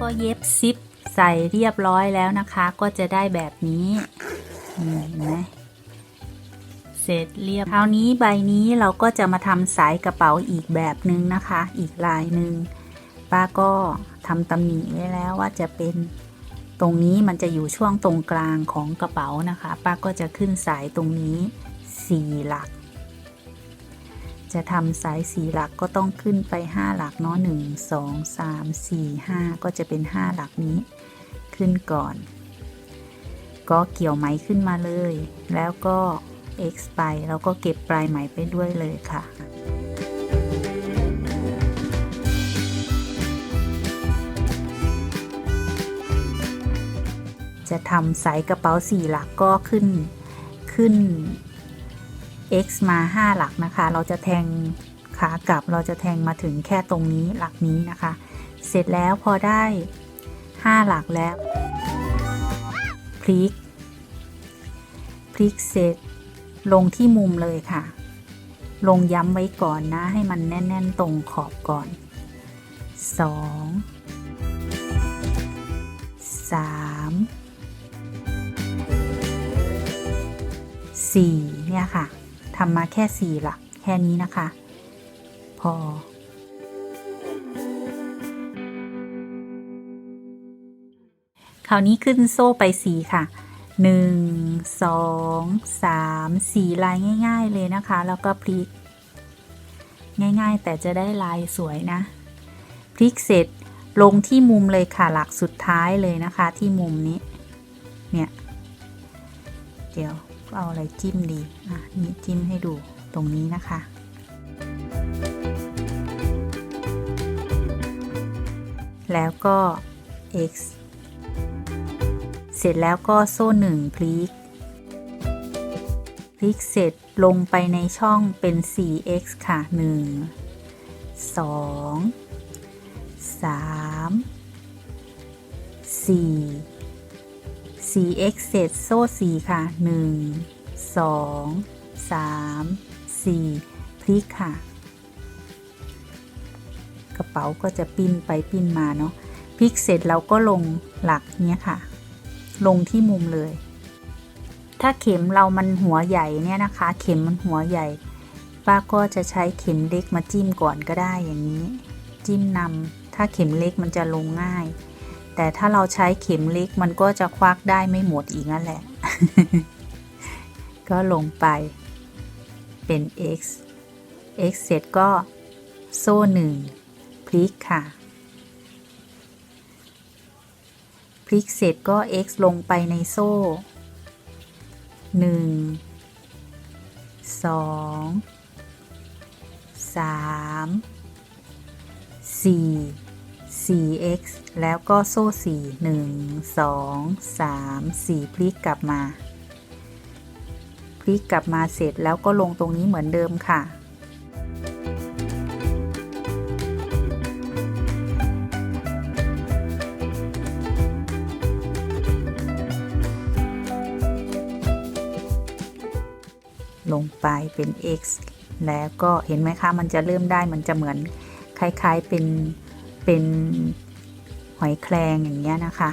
ก็เย็บซิปใส่เรียบร้อยแล้วนะคะ ก็จะได้แบบนี้เห็นไหมเสร็จเรียบคราวนี้ใบนี้เราก็จะมาทำสายกระเป๋าอีกแบบนึงนะคะ อีกลายหนึ่งป้าก็ทำตำหนิไว้แล้วว่าจะเป็นตรงนี้มันจะอยู่ช่วงตรงกลางของกระเป๋านะคะ ป้าก็จะขึ้นสายตรงนี้สี่หลัก จะทำสายสีหลักก็ต้องขึ้นไป 5 หลักเนาะ1 2 3 4 5 ก็จะเป็น 5 หลักนี้ขึ้นก่อน ก็เกี่ยวไหมขึ้นมาเลย แล้วก็ x ไปแล้วก็เก็บปลายไหมไปด้วยเลยค่ะจะทำสายกระเป๋าสี่หลักก็ขึ้นขึ้น x มา 5 หลักนะคะ เราจะแทงขากลับเราจะแทงมาถึงแค่ตรงนี้หลักนี้นะคะ เสร็จแล้วพอได้ 5 หลักแล้วพลิกพลิกเสร็จลงที่มุมเลยค่ะ ลงย้ำไว้ก่อนนะ ให้มันแน่น ๆ ตรงขอบก่อน 2 3 4 เนี่ยค่ะ ทำมาแค่ 4 หลัก แค่นี้นะคะ พอ คราวนี้ขึ้นโซ่ไป 4 ค่ะ 1 2 3 4 ลายง่าย ๆ เลยนะคะ แล้วก็พลิก ง่ายๆ แต่จะได้ลายสวยนะ พลิกเสร็จลงที่มุมเลยค่ะ หลักสุดท้ายเลยนะคะ ที่มุมนี้ เนี่ย เดี๋ยว เอาอะไรจิ้มดีอะนี่จิ้มให้ดูตรงนี้นะคะ แล้วก็ x เสร็จแล้วก็โซ่หนึ่งพลิก พลิกเสร็จลงไปในช่องเป็น 4x ค่ะ 1 2 3 4 4x เสร็จโซ่ 4 ค่ะ 1 2 3 4 พลิกค่ะ กระเป๋าก็จะปิ้นไปปิ้นมาเนาะพลิกเสร็จเราก็ลงหลักเนี้ยค่ะ ลงที่มุมเลย ถ้าเข็มเรามันหัวใหญ่เนี่ยนะคะ เข็มมันหัวใหญ่ ป้าก็จะใช้เข็มเล็กมาจิ้มก่อนก็ได้อย่างนี้ จิ้มนำถ้าเข็มเล็กมันจะลงง่าย แต่ถ้าเราใช้เข็มเล็กมันก็จะควักได้ไม่หมดอีกนั่นแหละ ก็ลงไปเป็น x x เสร็จก็โซ่หนึ่งพลิกค่ะ พลิกเสร็จก็ x ลงไปในโซ่1 2 3 4 4x แล้วก็โซ่ 4 1 2 3 4 พลิกกลับมา พลิกกลับมาเสร็จแล้วก็ลงตรงนี้เหมือนเดิมค่ะ ลงไปเป็น x แล้วก็เห็นไหมคะ มันจะเริ่มได้มันจะเหมือนคล้ายๆเป็น เป็นหอยแครงอย่างเงี้ยนะคะ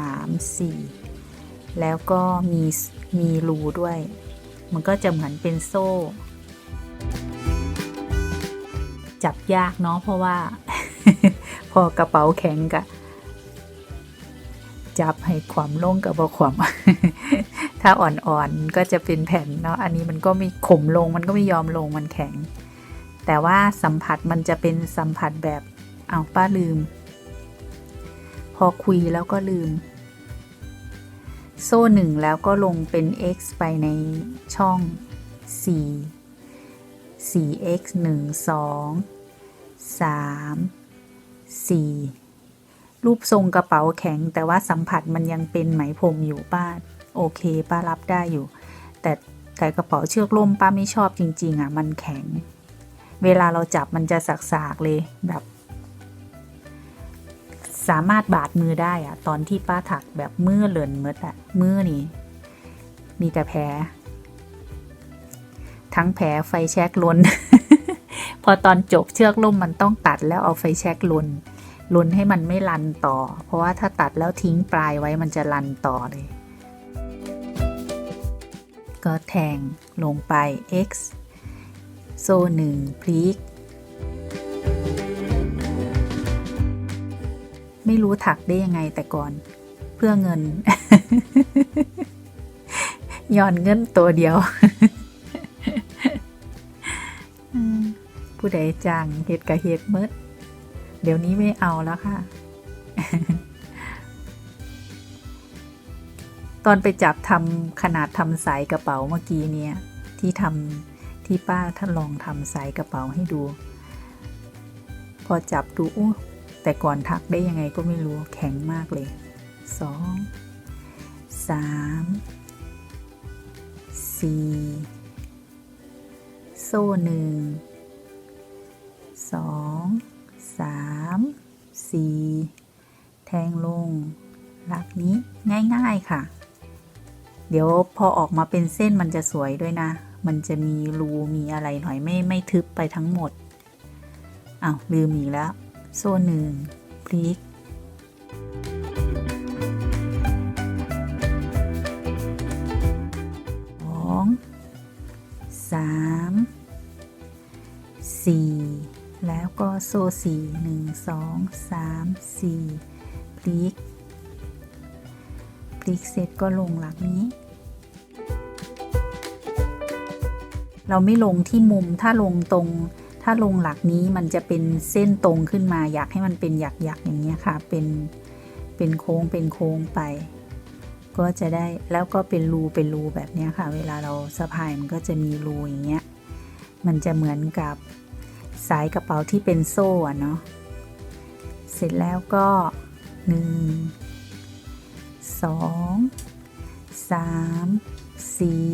3 4แล้วก็มีมีรูด้วย มันก็จะเหมือนเป็นโซ่ จับยากเนาะเพราะว่า พอกระเป๋าแข็งกะจับให้ความลงกับความถ้าอ่อนๆก็จะเป็นแผ่นเนาะอันนี้มันก็มีขมลงมันก็ไม่ยอมลงมันแข็ง แต่ว่าสัมผัสมันจะเป็นสัมผัสแบบ เอาป้าลืม พอคุยแล้วก็ลืม โซ่หนึ่งแล้วก็ลงเป็น x ไปในช่อง 4 4x 1 2 3 4 รูปทรงกระเป๋าแข็ง แต่ว่าสัมผัสมันยังเป็นไหมพรมอยู่ป้า โอเคป้ารับได้อยู่ แต่แต่กระเป๋าเชือกล่มป้าไม่ชอบจริง ๆ อะ มันแข็ง เวลาเราจับมันจะสักๆเลยแบบ สามารถบาดมือได้อะตอนที่ป้าถักแบบมือเลินเมดอะมือนี่ มีแต่แผลทั้งแผลไฟแช็กลน พอตอนจบเชือกล่มมันต้องตัดแล้วเอาไฟแช็กลนลุ้นให้มันไม่รันต่อ เพราะว่าถ้าตัดแล้วทิ้งปลายไว้มันจะรันต่อเลย ก็แทงลงไป x โซ่หนึ่งพลิก ไม่รู้ถักได้ยังไงแต่ก่อน เพื่อเงินย่อนเงินตัวเดียวผู้ใดจ้างเฮ็ดกะเฮ็ดเมดเดี๋ยวนี้ไม่เอาแล้วค่ะ ตอนไปจับทำขนาดทำสายกระเป๋าเมื่อกี้เนี่ย ที่ทำที่ป้าท่านลองทำสายกระเป๋าให้ดู พอจับดูอู้ แต่ก่อนถักได้ยังไงก็ไม่รู้แข็งมากเลยสองสามสี่โซ่หนึ่งสองสามสี่แทงลงหลักนี้ง่ายๆค่ะ เดี๋ยวพอออกมาเป็นเส้นมันจะสวยด้วยนะ มันจะมีรูมีอะไรหน่อยไม่ไม่ทึบไปทั้งหมดอ้าวลืมอีกแล้ว โซ่หนึ่งพลิก สอง สาม สี่ แล้วก็โซ่สี่หนึ่งสองสามสี่พลิก พลิกเสร็จก็ลงหลักนี้เราไม่ลงที่มุมถ้าลงตรง ถ้าลงหลักนี้มันจะเป็นเส้นตรงขึ้นมา อยากให้มันเป็นหยักๆอย่างเงี้ยค่ะ เป็นเป็นโค้งเป็นโค้งไป ก็จะได้แล้วก็เป็นรูเป็นรูแบบเนี้ยค่ะ เวลาเราสะพายมันก็จะมีรูอย่างเงี้ยมันจะเหมือนกับสายกระเป๋าที่เป็นโซ่เนาะเสร็จแล้วก็หนึ่งสองสามสี่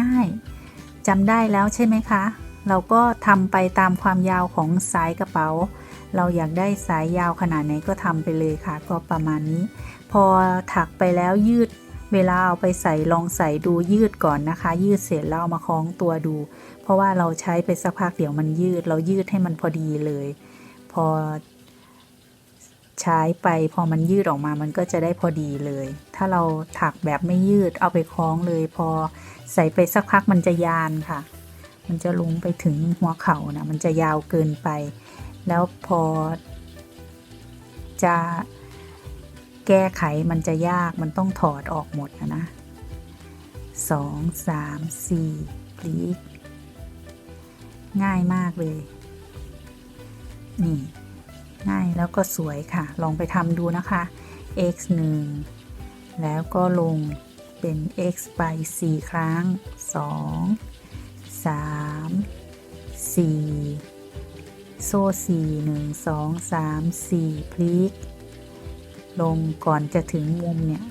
ง่ายๆจำได้แล้วใช่ไหมคะ เราก็ทำไปตามความยาวของสายกระเป๋า เราอยากได้สายยาวขนาดไหนก็ทำไปเลยค่ะ ก็ประมาณนี้ พอถักไปแล้วยืด เวลาเอาไปใส่ลองใส่ดูยืดก่อนนะคะ ยืดเสร็จแล้วเอามาคล้องตัวดู เพราะว่าเราใช้ไปสักพักเดี๋ยวมันยืด เรายืดให้มันพอดีเลย พอใช้ไปพอมันยืดออกมามันก็จะได้พอดีเลย ถ้าเราถักแบบไม่ยืดเอาไปคล้องเลย พอใส่ไปสักพักมันจะยานค่ะ มันจะลงไปถึงหัวเข่านะมันจะยาวเกินไป แล้วพอ จะแก้ไขมันจะยากมันต้องถอดออกหมดนะนะสองสามสี่พลิกง่ายมากเลย นี่ ง่ายแล้วก็สวยค่ะ ลองไปทำดูนะคะ x 1แล้วก็ลงเป็น x ไป 4 ครั้ง 2 3 4โซ่4 1 2 3 4พลิก ลงก่อนจะถึงมุมเนี่ย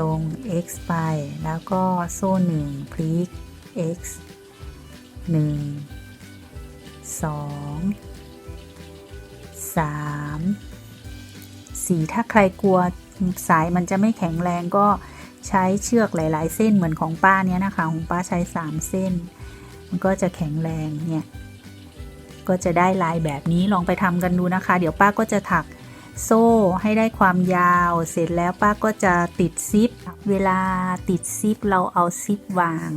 ลง x ไป แล้วก็โซ่1พลิก x 1 2 3 4ถ้าใครกลัวสายมันจะไม่แข็งแรงก็ ใช้เชือกหลาย ๆ เส้นเหมือนของป้าเนี้ยนะคะ ของป้าใช้ 3 เส้น มันก็จะแข็งแรงเนี่ยก็จะได้ลายแบบนี้ลองไปทำกันดูนะคะ เดี๋ยวป้าก็จะถักโซ่ให้ได้ความยาว เสร็จแล้วป้าก็จะติดซิป เวลาติดซิปเราเอาซิปวาง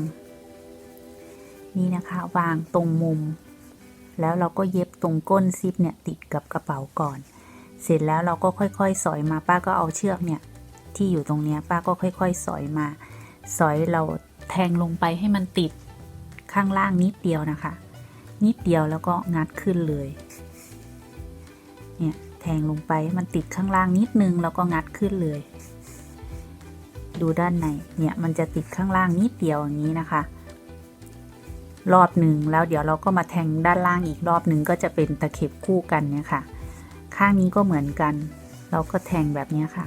นี่นะคะวางตรงมุม แล้วเราก็เย็บตรงก้นซิปเนี่ยติดกับกระเป๋าก่อน เสร็จแล้วเราก็ค่อยๆ สอยมาป้าก็เอาเชือกเนี่ย ที่อยู่ตรงนี้ป้าก็ค่อย ๆ สอยมา สอยเราแทงลงไปให้มันติดข้างล่างนิดเดียวนะคะ นิดเดียวแล้วก็งัดขึ้นเลยเนี่ยแทงลงไปมันติดข้างล่างนิดนึงแล้วก็งัดขึ้นเลย ดูด้านในเนี่ยมันจะติดข้างล่างนิดเดียวอย่างนี้นะคะ รอบหนึ่งแล้วเดี๋ยวเราก็มาแทงด้านล่างอีกรอบหนึ่งก็จะเป็นตะเข็บคู่กันเนี่ยค่ะ ข้างนี้ก็เหมือนกัน เราก็แทงแบบนี้ค่ะ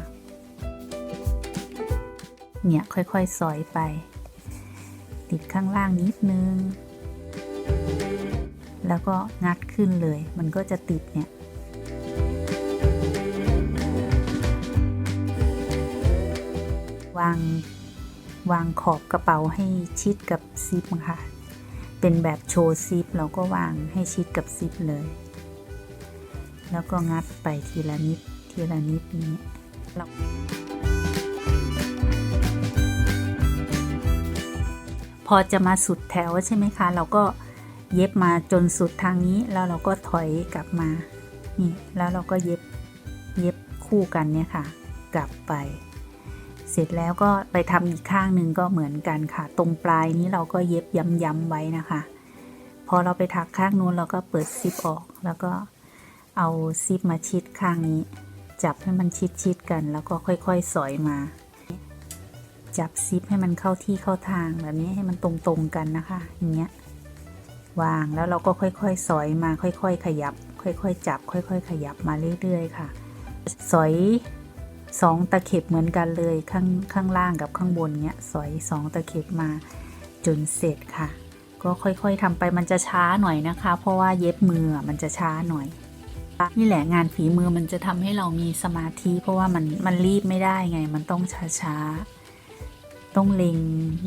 เนี่ยค่อยๆสอยไป ติดข้างล่างนิดนึง แล้วก็งัดขึ้นเลย มันก็จะติดเนี่ยวางวางขอบกระเป๋าให้ชิดกับซิปค่ะ เป็นแบบโชว์ซิปเราก็วางให้ชิดกับซิปเลย แล้วก็งัดไปทีละนิดทีละนิดนี้เรา อจะมาสุดแถวใช่ไหมคะ เราก็เย็บมาจนสุดทางนี้ แล้วเราก็ถอยกลับมา นี่ แล้วเราก็เย็บ เย็บคู่กันเนี่ยค่ะ กลับไป เสร็จแล้วก็ไปทำอีกข้างหนึ่งก็เหมือนกันค่ะ ตรงปลายนี้เราก็เย็บย้ำๆไว้นะคะ พอเราไปถักข้างนู้นเราก็เปิดซิปออก แล้วก็เอาซิปมาชิดข้างนี้ จับให้มันชิดๆกัน แล้วก็ค่อยๆ สอยมา จับซิปให้มันเข้าที่เข้าทางแบบนี้ให้มันตรงๆกันนะคะ อย่างเงี้ยวางแล้วเราก็ค่อยๆ สอยมาค่อย ๆ ขยับ ค่อย ๆ จับ ค่อย ๆ ขยับมาเรื่อย ๆ ค่ะ สอยสองตะเข็บเหมือนกันเลยข้างข้างล่างกับข้างบนเนี้ยสอยสองตะเข็บมาจนเสร็จค่ะ ก็ค่อยๆทำไปมันจะช้าหน่อยนะคะ เพราะว่าเย็บมือมันจะช้าหน่อยนี่แหละงานฝีมือมันจะทำให้เรามีสมาธิ เพราะว่ามันมันรีบไม่ได้ไง มันต้องช้าๆ ต้องเล็ง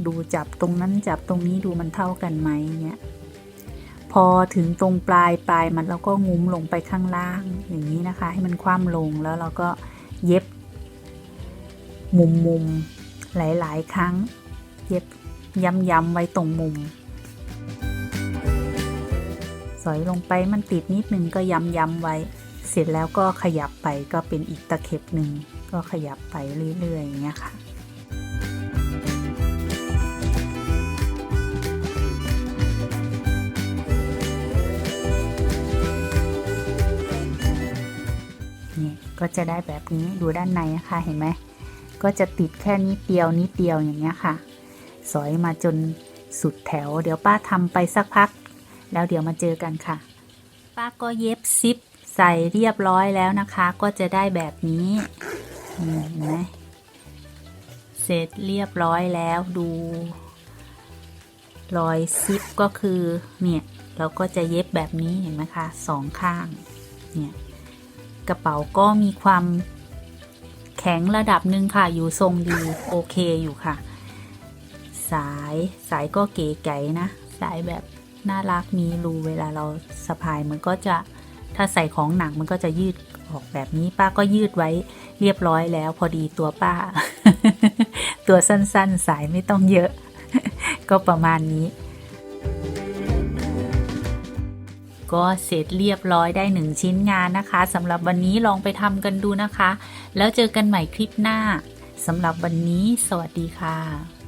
ดูจับตรงนั้นจับตรงนี้ดูมันเท่ากันไหมเงี้ยพอถึงตรงปลายปลายมันเราก็งุ้มลงไปข้างล่างอย่างนี้นะคะ ให้มันคว่ำลงแล้วเราก็เย็บ มุมมุมหลาย ๆ ครั้ง เย็บย้ำๆไว้ตรงมุม สอยลงไปมันติดนิดนึงก็ย้ำๆไว้ เสร็จแล้วก็ขยับไปก็เป็นอีกตะเข็บหนึ่งก็ขยับไปเรื่อยๆอย่างเงี้ยค่ะ ก็จะได้แบบนี้ดูด้านในนะคะเห็นไหมก็จะติดแค่นิดเดียวนิดเดียวอย่างเงี้ยค่ะ สอยมาจนสุดแถว เดี๋ยวป้าทำไปสักพัก แล้วเดี๋ยวมาเจอกันค่ะ ป้าก็เย็บซิปใส่เรียบร้อยแล้วนะคะ ก็จะได้แบบนี้นี่เห็นไหมเสร็จเรียบร้อยแล้วดูรอยซิปก็คือเนี่ยเราก็จะเย็บแบบนี้เห็นไหมคะสองข้างเนี่ย กระเป๋าก็มีความแข็งระดับหนึ่งค่ะ อยู่ทรงดีโอเคอยู่ค่ะ สายสายก็เก๋ไก๋นะ สายแบบน่ารักมีรูเวลาเราสะพายมันก็จะถ้าใส่ของหนักมันก็จะยืดออกแบบนี้ ป้าก็ยืดไว้เรียบร้อยแล้ว พอดีตัวป้า ตัวสั้นๆ สายไม่ต้องเยอะ ก็ประมาณนี้ ก็เสร็จเรียบร้อยได้หนึ่งชิ้นงานนะคะสำหรับวันนี้ลองไปทำกันดูนะคะ แล้วเจอกันใหม่คลิปหน้าสำหรับวันนี้ สวัสดีค่ะ